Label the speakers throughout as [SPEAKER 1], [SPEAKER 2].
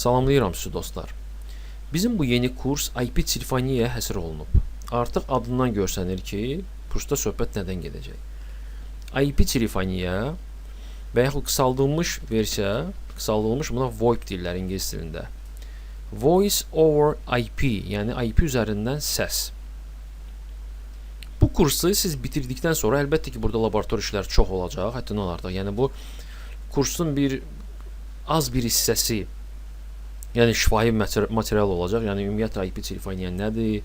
[SPEAKER 1] Salamlayıram sizi dostlar. Bizim bu yeni kurs IP telefoniyaya həsr olunub. Artıq adından görsənir ki, kursda söhbət nədən gedəcək. IP telefoniya və yaxud qısaldılmış versiya, qısaldılmış buna VoIP deyirlər ingilis dilində. Voice over IP, yəni IP üzərindən səs. Bu kursu siz bitirdikdən sonra əlbəttə ki, burada laborator işlər çox olacaq, həddindən artıq. Yəni bu kursun bir az bir hissəsi yəni şifahi mater- material olacaq. Yəni ümumiyyətlə IP telefoniya nədir,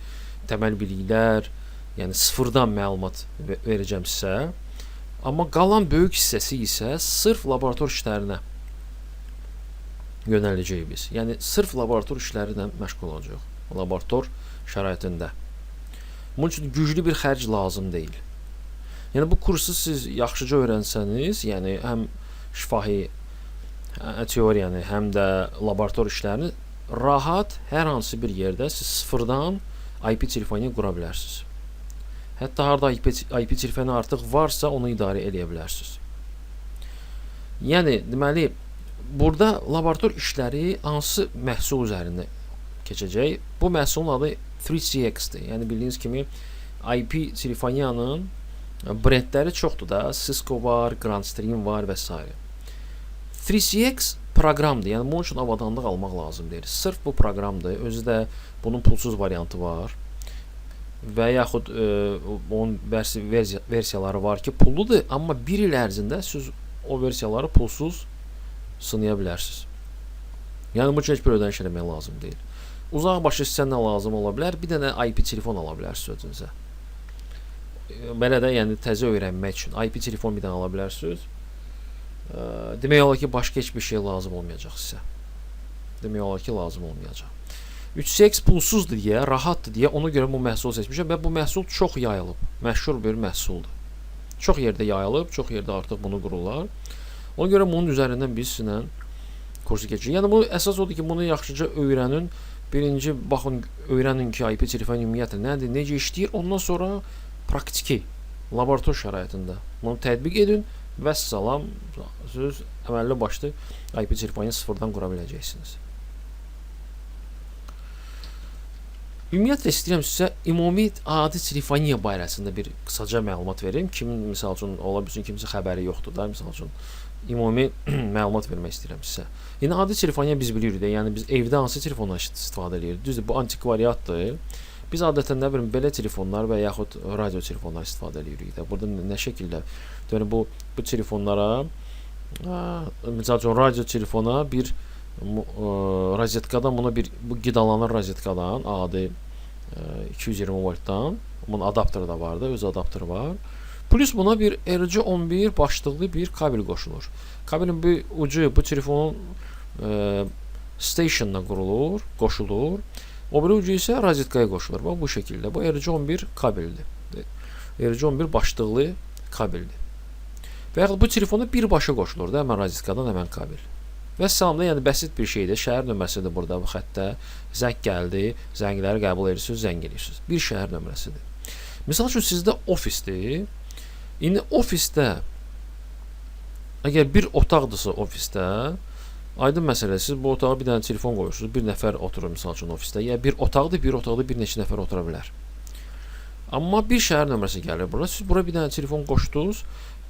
[SPEAKER 1] təməl biliklər, yəni sıfırdan məlumat ve- verəcəm sizə. Amma qalan böyük hissəsi isə sırf laborator işlərinə yönələcəyik biz. Yəni sırf laborator işləri ilə məşğul olacağıq. Laborator şəraitində. Bunun üçün güclü bir xərc lazım deyil. Yəni bu kursu siz yaxşıca öyrənsəniz, yəni həm şifahi hə, teoriyanı, həm də laborator işlərini rahat hər hansı bir yerdə siz sıfırdan IP telefonu qura bilərsiniz. Hətta harda IP, IP telefonu artıq varsa onu idarə edə bilərsiniz. Yəni deməli burada laborator işləri hansı məhsul üzərində keçəcək? Bu məhsulun adı 3CX-dir. Yəni bildiyiniz kimi IP telefoniyanın brendləri çoxdur da. Cisco var, Grandstream var və s. 3CX proqramdır. Yəni bunun üçün avadanlıq almaq lazım deyil. Sırf bu proqramdır. Özü də bunun pulsuz variantı var. Və yaxud e, onun versi, versiyaları var ki, pulludur, amma 1 il ərzində siz o versiyaları pulsuz sınaya bilərsiniz. Yəni bu heç bir ödəniş eləmək lazım deyil. Uzaq başı sizə nə lazım ola bilər? Bir dənə IP telefon ala bilərsiniz özünüzə. E, Belə də yəni təzə öyrənmək üçün IP telefon bir dənə ala bilərsiniz. E, Demək olar ki, başqa heç bir şey lazım olmayacaq sizə. Demək olar ki, lazım olmayacaq. 3CX pulsuzdur deyə, rahatdır deyə ona görə bu məhsulu seçmişəm və bu məhsul çox yayılıb. Məşhur bir məhsuldur. Çox yerdə yayılıb, çox yerdə artıq bunu qururlar. Ona görə bunun üzərindən biz sizinlə kursu keçirik. Yəni bu əsas odur ki, bunu yaxşıca öyrənin. Birinci baxın, öyrənin ki, IP telefon ümumiyyətlə nədir, necə işləyir. Ondan sonra praktiki laborator şəraitində bunu tətbiq edin və salam siz əməlli başlı IP telefonu sıfırdan qura biləcəksiniz. Ümumiyyətlə istəyirəm sizə ümumi adi telefoniya barəsində bir qısaca məlumat verim. Kimin misal üçün ola bilsin kimsə xəbəri yoxdur da, misal üçün ümumi məlumat vermək istəyirəm sizə. Yəni adi telefoniya biz bilirik də, yəni biz evdə hansı telefondan istifadə edirik? Düzdür, bu antikvariatdır. Biz adətən nə bilim belə telefonlar və yaxud radio telefonlar istifadə edirik də. Burada nə şəkildə yəni bu bu telefonlara üçün radio telefona bir ə, rozetkadan buna bir bu qidalanan rozetkadan adi ə, 220 voltdan bunun adapteri da var da, öz adapteri var. Plus buna bir RC11 başlıqlı bir kabel qoşulur. Kabelin bu ucu bu telefonun ə, stationına qurulur, qoşulur. O ucu isə rozetkaya qoşulur. Bax bu şəkildə. Bu RC11 kabeldir. RC11 başlıqlı kabeldir. Və yaxud bu telefona birbaşa qoşulur da, həmən rozetkadan, həmən kabel. Və salam da yəni bəsit bir şeydir. Şəhər nömrəsidir burada bu xəttə. Zəng gəldi, zəngləri qəbul edirsiniz, zəng edirsiniz. Bir şəhər nömrəsidir. Məsəl üçün sizdə ofisdir. İndi ofisdə əgər bir otaqdırsa ofisdə, aydın məsələ siz bu otağa bir dənə telefon qoyursunuz, bir nəfər oturur məsəl üçün ofisdə. Ya bir otaqdır, bir otaqda bir neçə nəfər otura bilər. Amma bir şəhər nömrəsi gəlir bura. Siz bura bir dənə telefon qoşdunuz.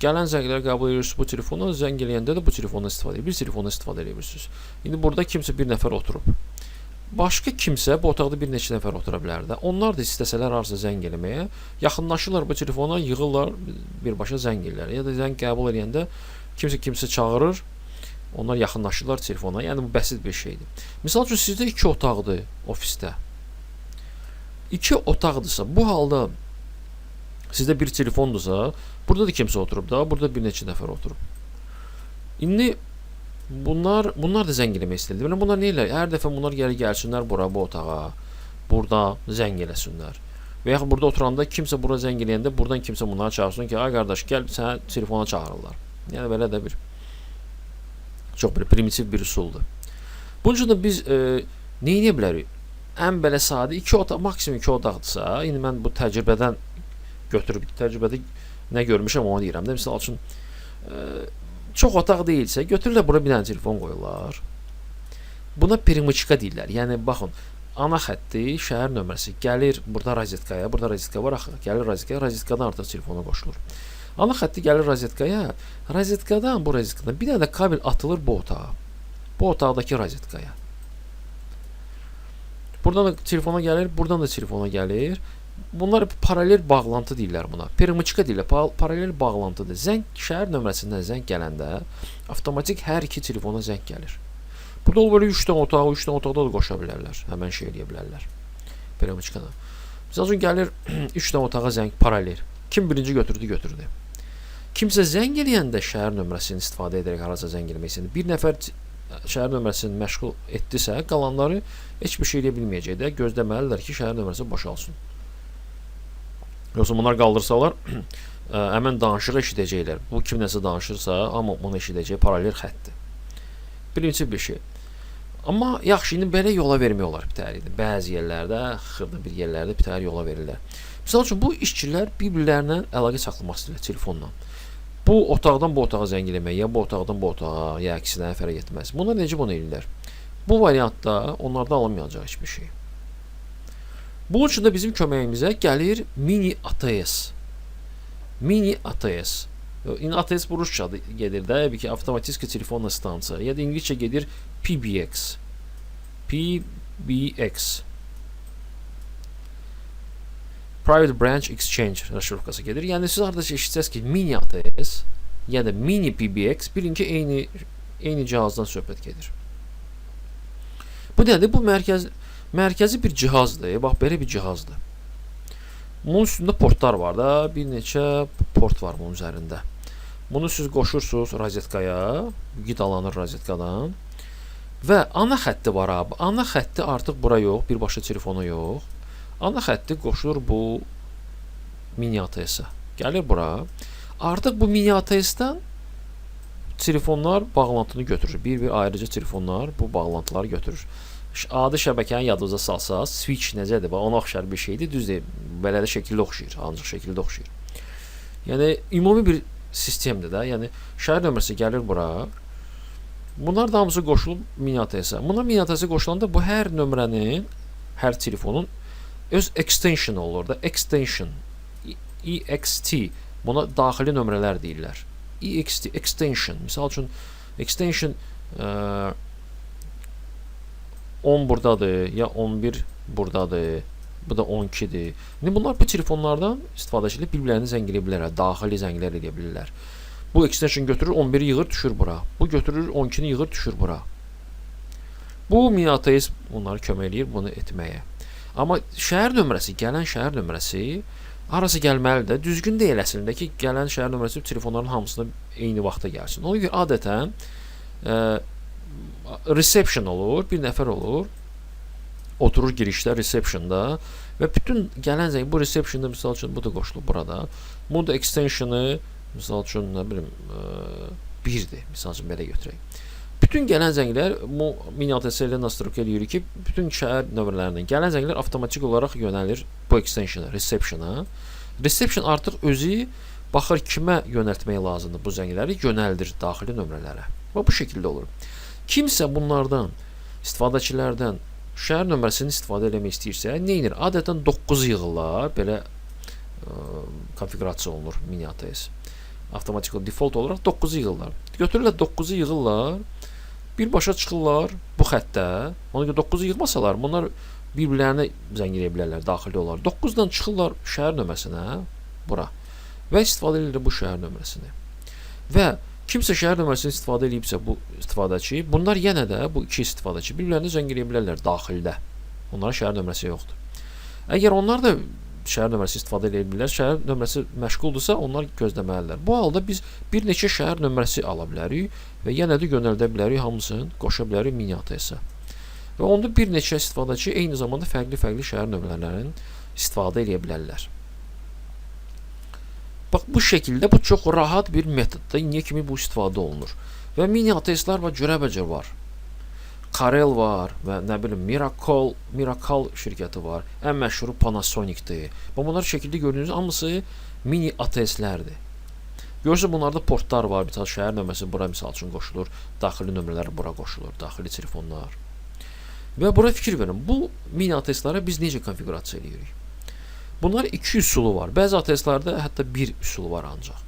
[SPEAKER 1] Gələn zəngləri qəbul edirsiniz bu telefona, zəng eləyəndə də bu telefondan istifadə edir. Bir telefondan istifadə edə bilirsiniz. İndi burada kimsə bir nəfər oturub. Başqa kimsə bu otaqda bir neçə nəfər otura bilər də. Onlar da istəsələr harasa zəng eləməyə, yaxınlaşırlar bu telefona, yığırlar, birbaşa zəng eləyirlər. Ya da zəng qəbul edəndə kimsə kimsə çağırır, onlar yaxınlaşırlar telefona. Yəni bu bəsit bir şeydir. Məsəl üçün sizdə 2 otaqdır ofisdə. 2 otaqdırsa, bu halda sizdə bir telefondursa, burada da kimsə oturub da, burada bir neçə nəfər oturub. İndi bunlar bunlar da zəng eləmək istəyirlər. Yəni bunlar nə edirlər? Hər dəfə bunlar gəlir gəlsinlər bura bu otağa. Burada zəng eləsinlər. Və yaxud burada oturanda kimsə bura zəng eləyəndə burdan kimsə bunları çağırsın ki, ay qardaş, gəl səni telefona çağırırlar. Yəni belə də bir çox bir primitiv bir üsuldur. Bunun üçün də biz e, nə edə bilərik? Ən belə sadə 2 otaq, maksimum 2 otaqdırsa, indi mən bu təcrübədən götürüb təcrübədə nə görmüşəm onu deyirəm də. Məsəl üçün e, çox otaq deyilsə, götürürlər bura bir dənə telefon qoyurlar. Buna perimiçka deyirlər. Yəni baxın, ana xətti, şəhər nömrəsi gəlir burada rozetkaya, burada rozetka var axı, gəlir rozetkaya, rozetkadan artıq telefona qoşulur. Ana xətti gəlir rozetkaya, rozetkadan bu rozetkadan bir dənə də kabel atılır bu otağa. Bu otaqdakı rozetkaya. Buradan da telefona gəlir, buradan da telefona gəlir. Bunlar paralel bağlantı deyirlər buna. Perimiçka deyirlər, pa- paralel bağlantıdır. Zəng şəhər nömrəsindən zəng gələndə avtomatik hər iki telefona zəng gəlir. Burada o böyle 3 dənə otağa, 3 dənə otaqda da qoşa bilərlər. Həmən şey eləyə bilərlər. Perimiçkada. Məsəl üçün gəlir 3 dənə otağa zəng paralel. Kim birinci götürdü, götürdü. Kimsə zəng eləyəndə şəhər nömrəsini istifadə edərək harasa zəng eləmək istəyir. Bir nəfər şəhər nömrəsini məşğul etdisə, qalanları heç bir şey eləyə bilməyəcək də. Gözləməlidirlər ki, şəhər nömrəsi boşalsın. Yoxsa bunlar qaldırsalar, ə, həmən danışığı eşidəcəklər. Bu kim nəsə danışırsa, amma onu eşidəcək paralel xəttdir. Birinci bir şey. Amma yaxşı indi belə yola vermək olar idi. Bəzi yerlərdə, xırda bir yerlərdə bir təhər yola verirlər. Məsəl üçün bu işçilər bir-birlərinə əlaqə saxlamaq istəyirlər telefonla. Bu otaqdan bu otağa zəng eləmək, ya bu otaqdan bu otağa, ya əksinə fərq etməz. Bunlar necə bunu eləyirlər? Bu variantda onlarda alınmayacaq heç bir şey. Bunun üçün də bizim köməyimizə gəlir mini ATS. Mini ATS. İndi ATS bu rusçadır gedir də, bir ki avtomatik telefonla stansiya. Ya da ingiliscə gedir PBX. PBX. Private Branch Exchange raşifrkası gedir. Yəni siz hardasa eşitsəz ki, mini ATS ya da mini PBX bilin ki, eyni eyni cihazdan söhbət gedir. Bu nədir? Bu mərkəz mərkəzi bir cihazdır. Bax belə bir cihazdır. Bunun üstündə portlar var da, bir neçə port var bunun üzərində. Bunu siz qoşursunuz rozetkaya, qidalanır rozetkadan. Və ana xətti var abi. Ana xətti artıq bura yox, birbaşa telefona yox. Ana xətti qoşulur bu mini ATS-ə. Gəlir bura. Artıq bu mini ATS-dən telefonlar bağlantını götürür. Bir-bir ayrıca telefonlar bu bağlantıları götürür. Adi şəbəkəni yadınıza salsaz, switch necədir? Bax, ona oxşar bir şeydir. Düzdür. Belə də şəkildə oxşayır, ancaq şəkildə oxşayır. Yəni ümumi bir sistemdir də. Yəni şəhər nömrəsi gəlir bura. Bunlar da hamısı qoşulub mini ATS-ə. Buna mini ATS qoşulanda bu hər nömrənin, hər telefonun öz extension olur da. Extension. E- EXT. Buna daxili nömrələr deyirlər. EXT, extension. Misal üçün extension ə, 10 burdadır, ya 11 burdadır. Bu da 12-dir. İndi bunlar bu telefonlardan istifadəçilər bir-birlərini zəng eləyə bilərlər, daxili zənglər eləyə bilirlər. Bu extension götürür 11-i yığır düşür bura. Bu götürür 12-ni yığır düşür bura. Bu Minateis onları kömək eləyir bunu etməyə. Amma şəhər nömrəsi, gələn şəhər nömrəsi harası gəlməlidir. Düzgün deyil əslində ki, gələn şəhər nömrəsi telefonların hamısına eyni vaxtda gəlsin. Ona görə adətən ə, reception olur, bir nəfər olur. Oturur girişdə receptionda və bütün gələn zəng bu receptionda misal üçün bu da qoşulub burada. Bu da extensionu misal üçün nə bilim ə, 1-dir. Misal üçün belə götürək. Bütün gələn zənglər bu mini ATS ilə nastroq eləyirik ki, bütün şəhər nömrələrindən gələn zənglər avtomatik olaraq yönəlir bu extensiona, receptiona. Reception artıq özü baxır kimə yönəltmək lazımdır bu zəngləri, yönəldir daxili nömrələrə. Və bu şəkildə olur. Kimsə bunlardan istifadəçilərdən şəhər nömrəsini istifadə etmək istəyirsə, nə edir? Adətən 9 yığırlar, belə ə, konfiqurasiya olunur mini ATS. Avtomatik default olaraq 9 yığırlar. Götürürlər 9-u yığırlar. Birbaşa çıxırlar bu xəttə. Ona görə 9-u yığmasalar, bunlar bir-birlərinə zəng eləyə bilərlər, daxili olar. 9-dan çıxırlar nömrəsinə bura və istifadə edirlər bu şəhər nömrəsini. Və kimsə şəhər nömrəsini istifadə edibsə bu istifadəçi, bunlar yenə də bu iki istifadəçi bir-birlərinə zəng eləyə bilərlər daxildə. Onların şəhər nömrəsi yoxdur. Əgər onlar da şəhər nömrəsi istifadə edə bilirlər, şəhər nömrəsi məşğuldursa, onlar gözləməlidirlər. Bu halda biz bir neçə şəhər nömrəsi ala bilərik və yenə də yönəldə bilərik hamısını, qoşa bilərik mini ATS-ə. Və onda bir neçə istifadəçi eyni zamanda fərqli-fərqli şəhər nömrələrinin istifadə edə bilərlər. Bax bu şəkildə bu çox rahat bir metoddur. İndiyə kimi bu istifadə olunur. Və mini ATS-lər var, cürəbəcür var. Karel var və nə bilim Miracle, Miracle şirkəti var. Ən məşhuru Panasonic-dir. Və bunlar şəkildə gördüyünüz hamısı mini ATS-lərdir. Görürsüz bunlarda portlar var. Tane şəhər nömrəsi bura misal üçün qoşulur. Daxili nömrələr bura qoşulur. Daxili telefonlar. Və bura fikir verin. Bu mini ATS-lara biz necə konfiqurasiya edirik? Bunlar iki üsulu var. Bəzi ATS-larda hətta bir üsulu var ancaq.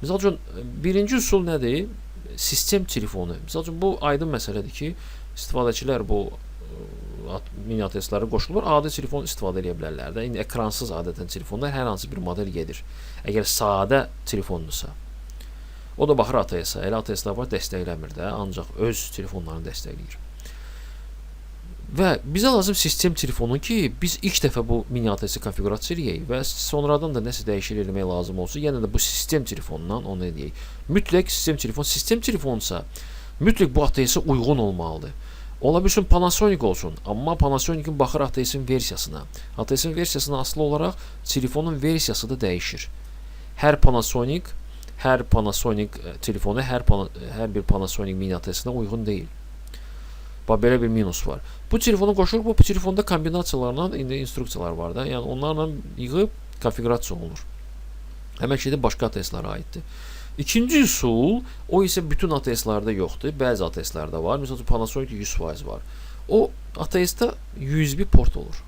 [SPEAKER 1] Məsəl üçün birinci üsul nədir? Sistem telefonu. Məsəl üçün bu aydın məsələdir ki, istifadəçilər bu at- mini ATS-lara qoşulur. Adi telefon istifadə edə bilərlər də. İndi ekransız adətən telefonlar hər hansı bir model gedir. Əgər sadə telefondursa. O da baxır ATS-ə. Elə ATS-lər var dəstəkləmir də, ancaq öz telefonlarını dəstəkləyir. Və bizə lazım sistem telefonu ki, biz ilk dəfə bu mini ATS-i konfiqurasiya edək və sonradan da nəsə dəyişiklik etmək lazım olsa, yenə də bu sistem telefonundan onu edək. Mütləq sistem telefon, sistem telefonsa mütləq bu ATS-ə uyğun olmalıdır. Ola bilsin Panasonic olsun, amma Panasonicin baxır ATS-in versiyasına. ATS-in versiyasına asılı olaraq telefonun versiyası da dəyişir. Hər Panasonic, hər Panasonic e, telefonu hər pana, hər bir Panasonic mini ATS-nə uyğun deyil. Bax belə bir minus var. Bu telefonu qoşur, bu telefonda kombinasiyalarla indi instruksiyalar var da. Yəni onlarla yığıb konfiqurasiya olunur. Həmin şey də başqa ATS-lərə aiddir. İkinci üsul, o isə bütün ATS-lərdə yoxdur. Bəzi ATS-lərdə var. Məsələn, Panasonic 100% var. O ATS-də USB port olur.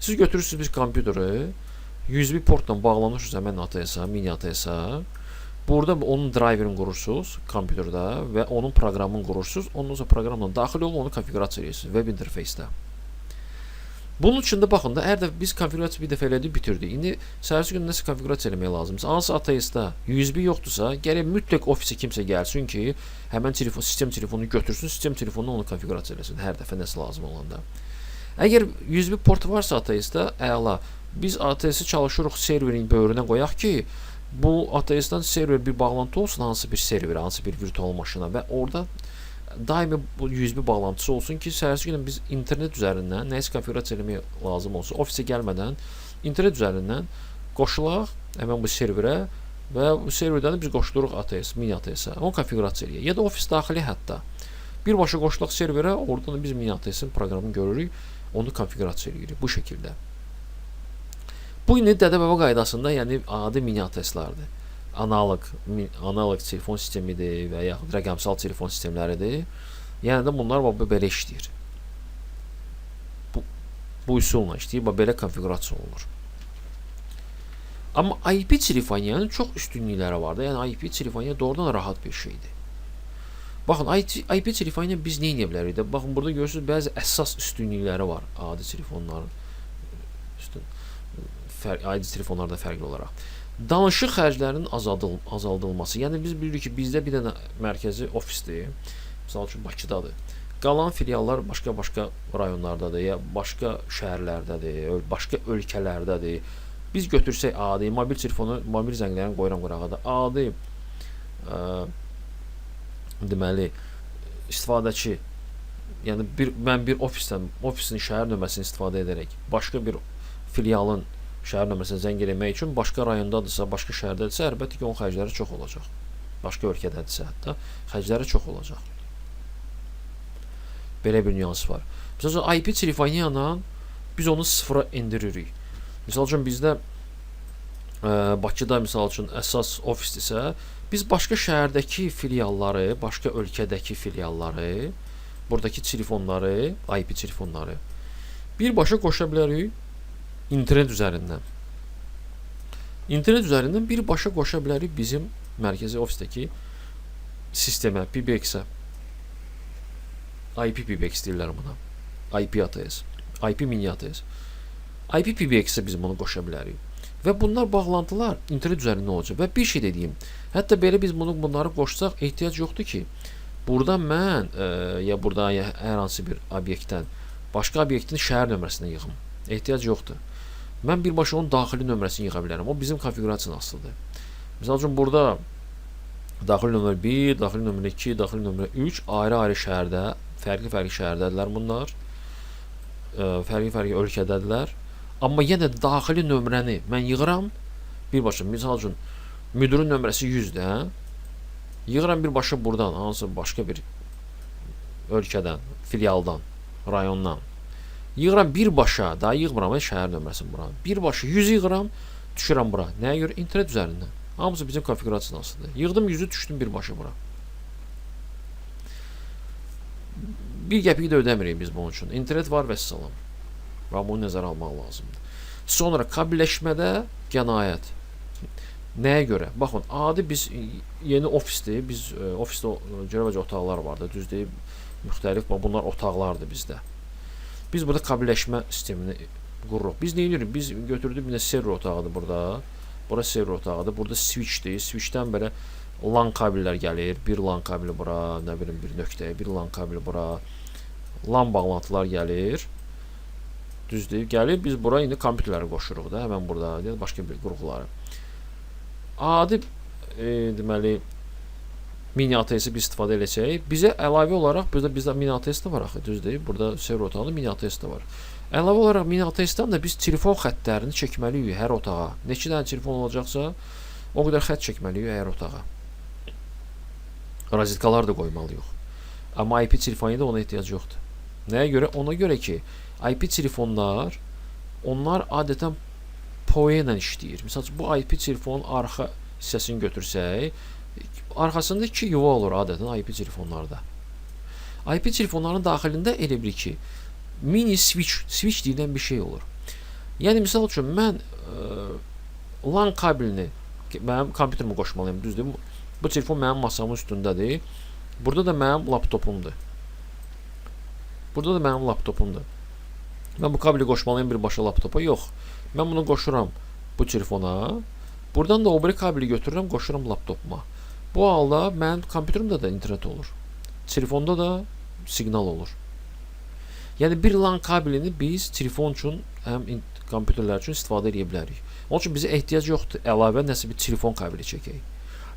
[SPEAKER 1] Siz götürürsüz bir kompüteri, USB portla bağlanırsınız həmin ATS-a, mini ATS-a. Burada onun driverini qurursunuz kompüterdə və onun proqramını qurursunuz. Ondan sonra proqramla daxil olub onu konfiqurasiya edirsiniz web interfeysdə. Bunun üçün də baxın da hər biz konfiqurasiya bir dəfə elədik, bitirdik. İndi səhərsi gün nəsə konfiqurasiya eləmək lazımdır. Hansı ATS-də USB yoxdursa, gərək mütləq ofisə kimsə gəlsin ki, həmin telefon sistem telefonunu götürsün, sistem telefonunu onu konfiqurasiya eləsin hər dəfə nəsə lazım olanda. Əgər USB port varsa ATS-də, əla. Biz ATS-i çalışırıq serverin böyrünə qoyaq ki, bu ATS-dən server bir bağlantı olsun hansı bir serverə, hansı bir virtual maşına və orada daimi bu USB bağlantısı olsun ki, səhərsi günü biz internet nəyisə konfiqurasiya etmək lazım olsa, ofisə gəlmədən internet üzərindən qoşulaq həmin bu serverə və bu serverdən də biz qoşuluruq ATS, mini ATS-ə. Onu konfiqurasiya. Ya da ofis daxili hətta birbaşa qoşulaq serverə, oradan da biz mini ATS-in proqramını görürük, onu konfiqurasiya eləyirik bu şəkildə. Bu indi dədə-baba qaydasında, yəni adi mini ATS-lərdir. Analog analog telefon sistemidir və yaxud rəqəmsal telefon sistemləridir. Yəni də bunlar bax belə işləyir. Bu bu üsulla işləyir, bax belə konfiqurasiya olunur. Amma IP telefoniyanın çox üstünlükləri var da. Yəni IP telefoniya doğrudan rahat bir şeydir. Baxın, IP, IP telefoniya biz nə edə bilərik də? Baxın, burada görürsüz bəzi əsas üstünlükləri var adi telefonların. Üstün fərq, adi telefonlarda fərqli olaraq. Danışıq xərclərinin azaldıl azaldılması. Yəni biz bilirik ki, bizdə bir dənə mərkəzi ofisdir. Məsəl üçün Bakıdadır. Qalan filiallar başqa-başqa rayonlardadır, ya başqa şəhərlərdədir, başqa ölkələrdədir. Biz götürsək adi mobil telefonu, mobil zənglərini qoyuram qırağa da. Adi ə, deməli istifadəçi yəni bir mən bir ofisdən, ofisin şəhər nömrəsini istifadə edərək başqa bir filialın şəhər nömrəsinə zəng eləmək üçün başqa rayondadırsa, başqa şəhərdədirsə, əlbəttə ki, onun xərcləri çox olacaq. Başqa ölkədədirsə hətta xərcləri çox olacaq. Belə bir nüans var. Məsələn, IP telefoniya ilə biz onu sıfıra endiririk. Məsəl üçün bizdə ə, Bakıda məsəl üçün əsas ofisdirsə, biz başqa şəhərdəki filialları, başqa ölkədəki filialları, buradakı telefonları, IP telefonları birbaşa qoşa bilərik internet üzərindən. İnternet üzərindən birbaşa qoşa bilərik bizim mərkəzi ofisdəki sistemə, PBX-ə. IP PBX deyirlər buna. IP ATS, IP mini ATS. IP PBX-ə biz bunu qoşa bilərik. Və bunlar bağlantılar internet üzərindən olacaq. Və bir şey də deyim. Hətta belə biz bunu bunları qoşsaq ehtiyac yoxdur ki, burada mən ə, ya burada ya hər hansı bir obyektdən başqa obyektin şəhər nömrəsini yığım. Ehtiyac yoxdur. Mən birbaşa onun daxili nömrəsini yığa bilərəm. O bizim konfiqurasiyadan asılıdır. Məsəl üçün burada daxili nömrə 1, daxili nömrə 2, daxili nömrə 3 ayrı-ayrı şəhərdə, fərqli-fərqli şəhərdədirlər bunlar. Fərqli-fərqli ölkədədirlər. Amma yenə də daxili nömrəni mən yığıram. Birbaşa misal üçün müdirin nömrəsi 100-dür, hə? Yığıram birbaşa burdan, hansı başqa bir ölkədən, filialdan, rayondan. Yığıram birbaşa, daha yığmıram ha, şəhər nömrəsini bura. Birbaşa 100 yığıram, düşürəm bura. Nəyə görə? İnternet üzərindən. Hamısı bizim konfiqurasiyadan asılıdır. Yığdım 100-ü düşdüm birbaşa bura. bir qəpik də ödəmirik biz bunun üçün. İnternet var vəssalam. Və bunu nəzərə almaq lazımdır. Sonra kabelləşmədə qənaət. Nəyə görə? Baxın, adi biz e, yeni ofisdir. Biz e, ofisdə e, görəcək otaqlar var da, düzdür? Müxtəlif bunlar otaqlardır bizdə. Biz burada kabelləşmə sistemini qururuq. Biz nə edirik? Biz götürdük bir də server otağıdır burada. Bura server otağıdır. Burada switchdir. Switchdən belə LAN kabellər gəlir. Bir LAN kabeli bura, nə bilim bir nöqtəyə, bir LAN kabeli bura. LAN bağlantılar gəlir. Düzdür? Gəlir biz bura indi kompüterləri qoşuruq da, həmin burada, başqa bir qurğuları. Adi e, deməli mini ATS-i biz istifadə edəcəyik. Bizə əlavə olaraq burada bizdə mini ATS də var axı, düzdür? Burada server otağında mini ATS də var. Əlavə olaraq mini ATS-dən də biz telefon xəttlərini çəkməliyik hər otağa. Neçə dənə telefon olacaqsa, o qədər xətt çəkməliyik hər otağa. Rozetkalar da qoymalıyıq. Amma IP telefonu da ona ehtiyac yoxdur. Nəyə görə? Ona görə ki, IP telefonlar onlar adətən PoE ilə işləyir. Məsələn, bu IP telefonun arxa hissəsini götürsək, arxasında iki yuva olur adətən IP telefonlarda. IP telefonların daxilində elə bir ki, mini switch, switch deyilən bir şey olur. Yəni misal üçün mən ə, LAN kabelini mənim kompüterimə qoşmalıyam, düzdür? Bu telefon mənim masamın üstündədir. Burada da mənim laptopumdur. Burada da mənim laptopumdur. Mən bu kabeli qoşmalıyam birbaşa laptopa? Yox. Mən bunu qoşuram bu telefona. Buradan da o biri kabeli götürürəm, qoşuram laptopuma. Bu halda mənim kompüterimdə də internet olur. Telefonda da siqnal olur. Yəni bir LAN kabelini biz telefon üçün həm kompüterlər üçün istifadə edə bilərik. Onun üçün bizə ehtiyac yoxdur əlavə nəsə bir telefon kabeli çəkək.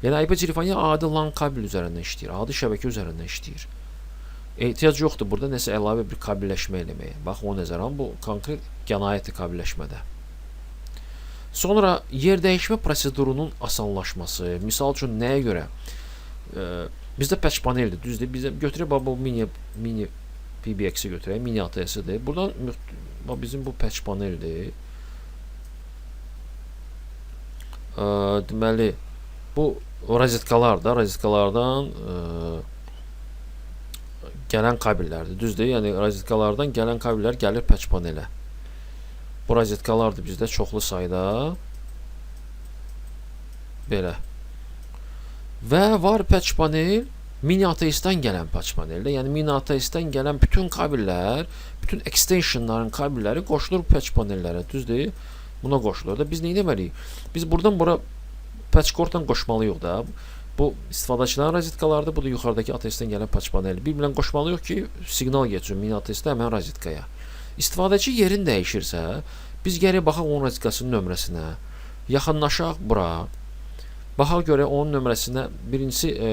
[SPEAKER 1] Yəni IP telefonu adi LAN kabel üzərindən işləyir, adi şəbəkə üzərindən işləyir. Ehtiyac yoxdur burada nəsə əlavə bir kabelləşmə eləməyə. Bax o nəzərə alın, bu konkret qənaətli kabelləşmədə. Sonra yer dəyişmə prosedurunun asanlaşması. Misal üçün nəyə görə? E, bizdə patch paneldir, düzdür? Bizə götürək bu mini mini PBX-i mini ATS-dir. Bax bizim bu patch paneldir. Deməli bu rozetkalar da, rozetkalardan e, gələn kabellərdir. Düzdür? Yəni rozetkalardan gələn kabellər gəlir patch panelə. Bu rozetkalardır bizdə çoxlu sayda. Belə. Və var patch panel mini ATS-dən gələn patch paneldə. Yəni mini ATS-dən gələn bütün kabellər, bütün extensionların kabelləri qoşulur patch panellərə. Düzdür? Buna qoşulur da biz nə etməliyik? Biz buradan bura patch cord-dan qoşmalıyıq da. Bu istifadəçilərin rozetkalardır. Bu da yuxarıdakı ATS-dən gələn patch paneli. Bir-birinə qoşmalıyıq ki, siqnal getsin mini ATS-dən həmin rozetkaya. İstifadəçi yerin dəyişirsə, biz gərək baxaq onun rozetkasının nömrəsinə, yaxınlaşaq bura. Baxaq görə onun nömrəsinə birincisi e,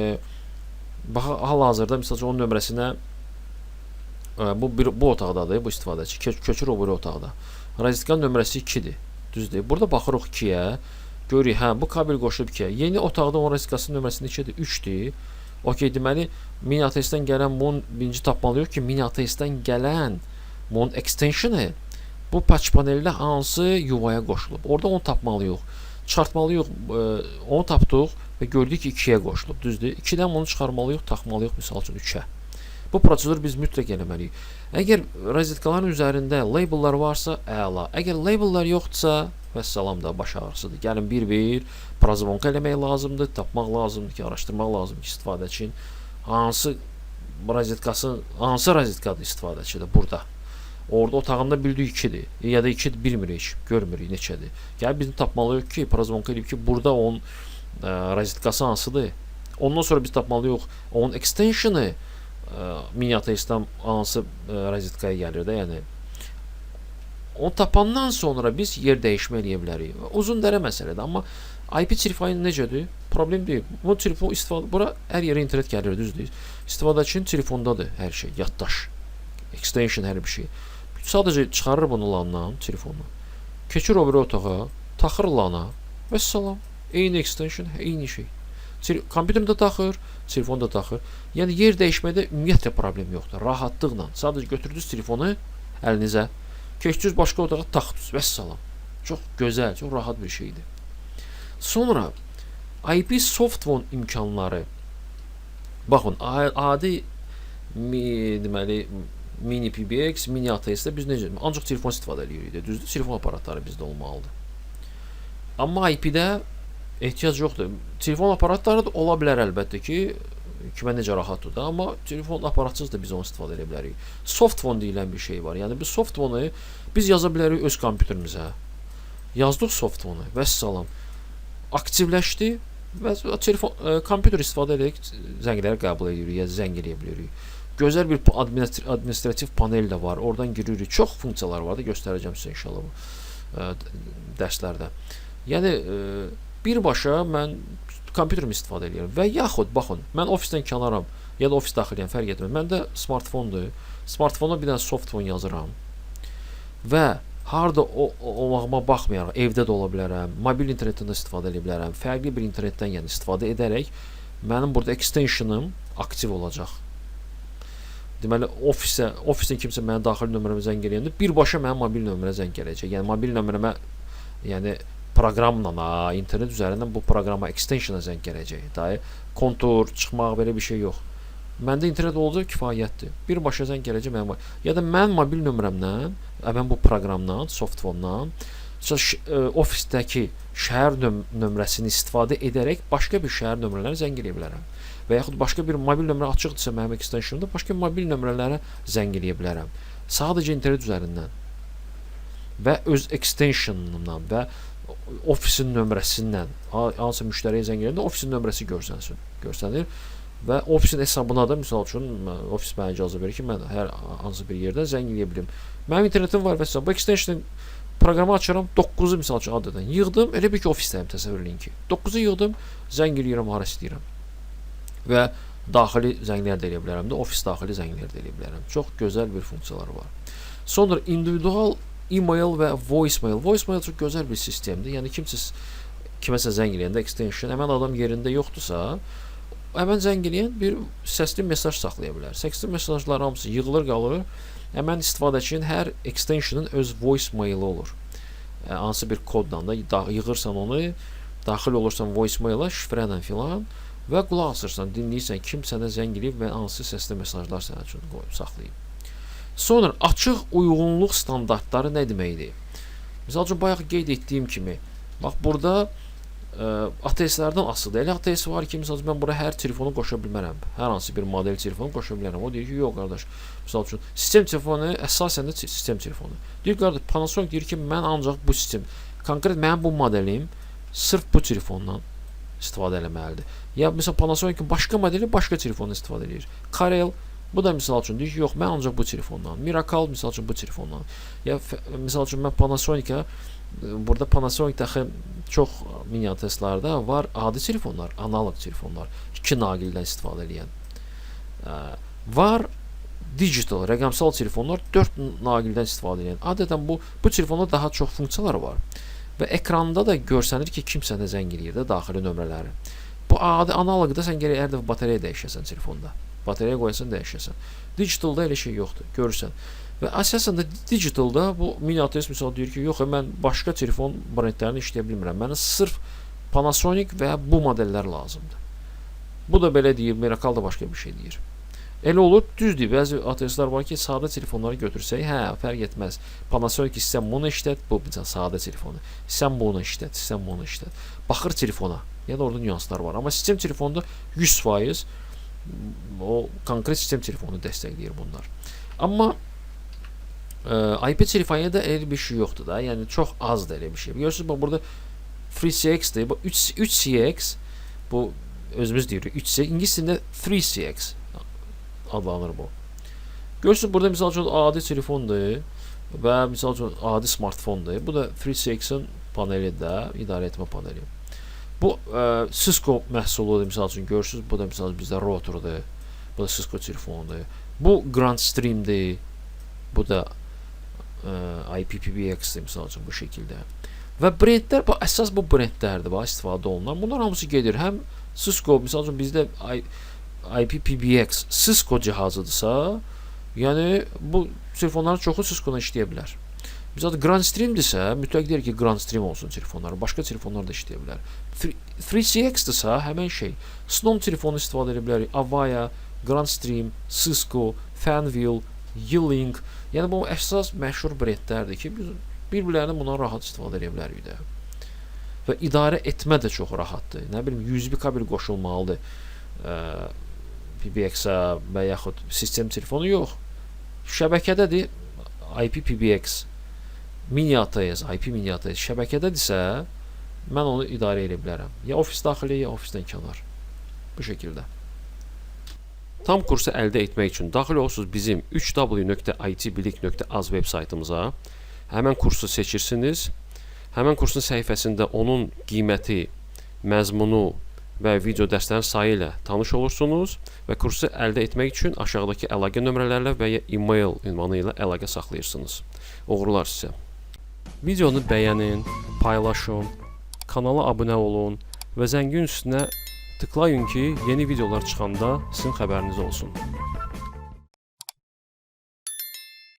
[SPEAKER 1] baxaq hal-hazırda məsəl üçün onun nömrəsinə e, bu bir bu otaqdadır bu istifadəçi. Kö köçür o biri otaqda. Rozetkanın nömrəsi 2-dir. Düzdür? Burada baxırıq 2-yə. Görürük, hə, bu kabel qoşulub 2-yə. Yeni otaqda onun rozetkasının nömrəsində 2-dir, 3-dür. Okey, deməli mini ATS-dən gələn bunun birinci tapmalıyıq ki, mini ATS-dən gələn bunun extensionu bu patch paneldə hansı yuvaya qoşulub. Orada onu tapmalıyıq. Çıxartmalıyıq, e, onu tapdıq və gördük ki, 2-yə qoşulub, düzdür? 2-dən bunu çıxarmalıyıq, taxmalıyıq misal üçün 3-ə. Bu prosedur biz mütləq eləməliyik. Əgər rozetkaların üzərində labellər varsa, əla. Əgər labellər yoxdursa, vəssalam da baş ağrısıdır. Gəlin bir-bir prazvonka eləmək lazımdır, tapmaq lazımdır ki, araşdırmaq lazımdır ki, istifadəçinin hansı rozetkası, hansı rozetkadır istifadəçidə burada. Orada otağında bildiyi 2-dir. Ya da 2 bilmirik, görmürük neçədir. Yəni biz tapmalıyıq ki, prazvonka eləyib ki, burada onun ə, rozetkası hansıdır. Ondan sonra biz tapmalıyıq onun extensionu ə, mini ATS-dən hansı ə, rozetkaya gəlir də, yəni onu tapandan sonra biz yer dəyişmə eləyə bilərik. Uzun dərə məsələdir, amma IP telefonu necədir? Problem deyil. Bu telefon istifadə bura hər yerə internet gəlir, düzdür? İstifadəçinin telefondadır hər şey, yaddaş, extension hər bir şey. Sadəcə çıxarır bunu LAN-dan telefonu. Keçir o biri otağa, taxır LAN-a və salam. Eyni extension, eyni şey. Tel- Kompüterdə taxır, telefonda taxır. Yəni yer dəyişmədə ümumiyyətlə problem yoxdur. Rahatlıqla. Sadəcə götürdünüz telefonu əlinizə, keçdiniz başqa otağa taxdınız. Vəssalam. Çox gözəl, çox rahat bir şeydir. Sonra IP softphone imkanları. Baxın, adi deməli mini PBX, mini ATS-də biz necə ancaq telefon istifadə edirik də, düzdür? Telefon aparatları bizdə olmalıdır. Amma IP-də ehtiyac yoxdur. Telefon aparatları da ola bilər əlbəttə ki, kimə necə rahatdır da, amma telefon aparatsız da biz onu istifadə edə bilərik. Soft deyilən bir şey var. Yəni biz soft phone-u biz yaza bilərik öz kompüterimizə. Yazdıq soft phone-u və salam. Aktivləşdi və telefon ə, kompüter istifadə edərək zəngləri qəbul edirik, ya zəng eləyə bilərik. Gözəl bir pa- administr administrativ panel də var. Oradan giririk. Çox funksiyalar var da göstərəcəm sizə inşallah bu ə, d- dərslərdə. Yəni ə, birbaşa mən kompüterimi istifadə edirəm və yaxud baxın, mən ofisdən kənaram ya da ofis daxiliyəm, fərq etmir. Məndə smartfondur. Smartfona bir dənə soft phone yazıram. Və harda o, o olmağıma baxmayaraq evdə də ola bilərəm, mobil internetdən də istifadə edə bilərəm. Fərqli bir internetdən yəni istifadə edərək mənim burada extensionum aktiv olacaq. Deməli ofisə, ofisdən kimsə mənim daxili nömrəmə zəng eləyəndə birbaşa mənim mobil nömrəmə zəng gələcək. Yəni mobil nömrəmə yəni proqramla, internet üzərindən bu proqrama extensiona zəng gələcək. Dayı kontur, çıxmaq belə bir şey yox. Məndə internet olacaq kifayətdir. Birbaşa zəng gələcək mənim. Ya da mən mobil nömrəmdən, mən bu proqramdan, ə, ofisdəki şəhər nöm nömrəsini istifadə edərək başqa bir şəhər nömrələrinə zəng eləyə bilərəm. Və yaxud başqa bir mobil nömrə açıqdırsa mənim extensionumda başqa mobil nömrələrə zəng eləyə bilərəm. Sadəcə internet üzərindən və öz extensionundan və ofisin nömrəsindən ha- hansısa müştəriyə zəng edəndə ofisin nömrəsi görsənsin, görsənir və ofisin hesabına da misal üçün ofis mənə icazə verir ki, mən hər hansı bir yerdən zəng eləyə bilim. Mənim internetim var və bu extension proqramı açıram, 9-u misal üçün adədən yığdım, elə bir ki ofisdəyim təsəvvür eləyin ki. 9-u yığdım, zəng eləyirəm hara istəyirəm. Və daxili zənglər də eləyə bilərəm də, ofis daxili zənglər də eləyə bilərəm. Çox gözəl bir funksiyaları var. Sonra individual email və voicemail. Voicemail çox gözəl bir sistemdir. Yəni kimsə s- kiməsə zəng eləyəndə extension həmin adam yerində yoxdursa, həmin zəng eləyən bir səsli mesaj saxlaya bilər. Səsli mesajlar hamısı yığılır, qalır. Həmin istifadəçinin hər extensionun öz voicemail olur. E, hansı bir kodla da da- yığırsan onu, daxil olursan voicemail-a, şifrə ilə filan və qulaq asırsan, dinləyirsən kim sənə zəng eləyib və hansı səsli mesajlar sənin üçün qoyub saxlayıb. Sonra açıq uyğunluq standartları nə deməkdir? Məsəl üçün bayaq qeyd etdiyim kimi, bax burada ə, ATS-lərdən asılıdır. Elə ATS var ki, məsəl üçün mən bura hər telefonu qoşa bilmərəm. Hər hansı bir model telefonu qoşa bilərəm. O deyir ki, yox qardaş. Məsəl üçün sistem telefonu əsasən də te- sistem telefonu. Deyir qardaş, Panasonic deyir ki, mən ancaq bu sistem, konkret mənim bu modelim sırf bu telefondan istifadə eləməlidir. Ya məsələn Panasonic başqa modeli başqa telefondan istifadə edir. Karel bu da misal üçün deyir ki, yox, mən ancaq bu telefondan. Miracle misal üçün bu telefondan. Ya misal üçün mən Panasonic-a e, burada Panasonic daxı çox miniatürlərdə var adi telefonlar, analoq telefonlar, iki naqildən istifadə edən. Var digital, rəqəmsal telefonlar 4 naqildən istifadə edən. Adətən bu bu telefonda daha çox funksiyalar var. Və ekranda da görsənir ki, kim sənə zəng eləyir də daxili nömrələri. Bu adi analoqda sən gərək hər dəfə batareya dəyişəsən telefonda. Batareya qoyasan dəyişəsən. Digitalda elə şey yoxdur, görürsən. Və əsasən də digitalda bu miniatür misal deyir ki, yox, mən başqa telefon brendlərini işləyə bilmirəm. Mənə sırf Panasonic və bu modellər lazımdır. Bu da belə deyir, Miracle da başqa bir şey deyir. Elə olur, düzdür. Bəzi ATS-lər var ki, sadə telefonları götürsək, hə, fərq etməz. Panasonic istəyən bunu işlət, bu bir sadə telefonu. Sən bunu işlət, sən bunu işlət. Baxır telefona. Yəni orada nüanslar var. Amma sistem telefonda 100% o konkret sistem telefonu dəstəkləyir bunlar. Amma ə, IP telefoniyada elə bir şey yoxdur da. Yəni çox azdır elə bir şey. Görürsüz bax burada FreeCX-dir. Bu 3 3CX bu özümüz deyirik 3C. İngilis dilində 3CX adlanır bu. Görürsüz burada misal üçün adi telefondur və misal üçün adi smartfondur. Bu da FreeCX-in paneli də, idarə etmə paneli. Bu ə, Cisco məhsuludur misal üçün görürsüz. Bu da misal bizdə routerdur. Bu da Cisco telefonudur. Bu Grand Stream'dir. Bu da ə, IPPBX-dir misal üçün bu şəkildə. Və brendlər bu əsas bu brendlərdir, bax istifadə olunan. Bunlar hamısı gedir. Həm Cisco misal üçün bizdə IPPBX Cisco cihazıdırsa, yəni bu telefonların çoxu Cisco-dan işləyə bilər. Bizə Grand Stream-dirsə, mütləq deyir ki, Grand Stream olsun telefonlar. Başqa telefonlar da işləyə bilər. 3CX-dirsə, həmin şey. Snom telefonu istifadə edə bilərik. Avaya, Grandstream, Cisco, Fanvil, Yilink. Yəni bu əsas məşhur brendlərdir ki, biz bir-birlərindən bundan rahat istifadə edə bilərik də. Və idarə etmə də çox rahatdır. Nə bilim 100 bir kabel qoşulmalıdır. Ə, PBX-ə və yaxud sistem telefonu yox. Şəbəkədədir IP PBX mini ATS, IP mini ATS şəbəkədədirsə mən onu idarə edə bilərəm. Ya ofis daxili, ya ofisdən kənar. Bu şəkildə. Tam kursu əldə etmək üçün daxil olursunuz bizim 3w.itbilik.az veb saytımıza. Həmən kursu seçirsiniz. Həmən kursun səhifəsində onun qiyməti, məzmunu və video dərslərin sayı ilə tanış olursunuz və kursu əldə etmək üçün aşağıdakı əlaqə nömrələrlə və ya e-mail ünvanı ilə əlaqə saxlayırsınız. Uğurlar sizə. Videonu bəyənin, paylaşın, kanala abunə olun və zəngin üstünə tıklayın ki, yeni videolar çıxanda sizin xəbəriniz olsun.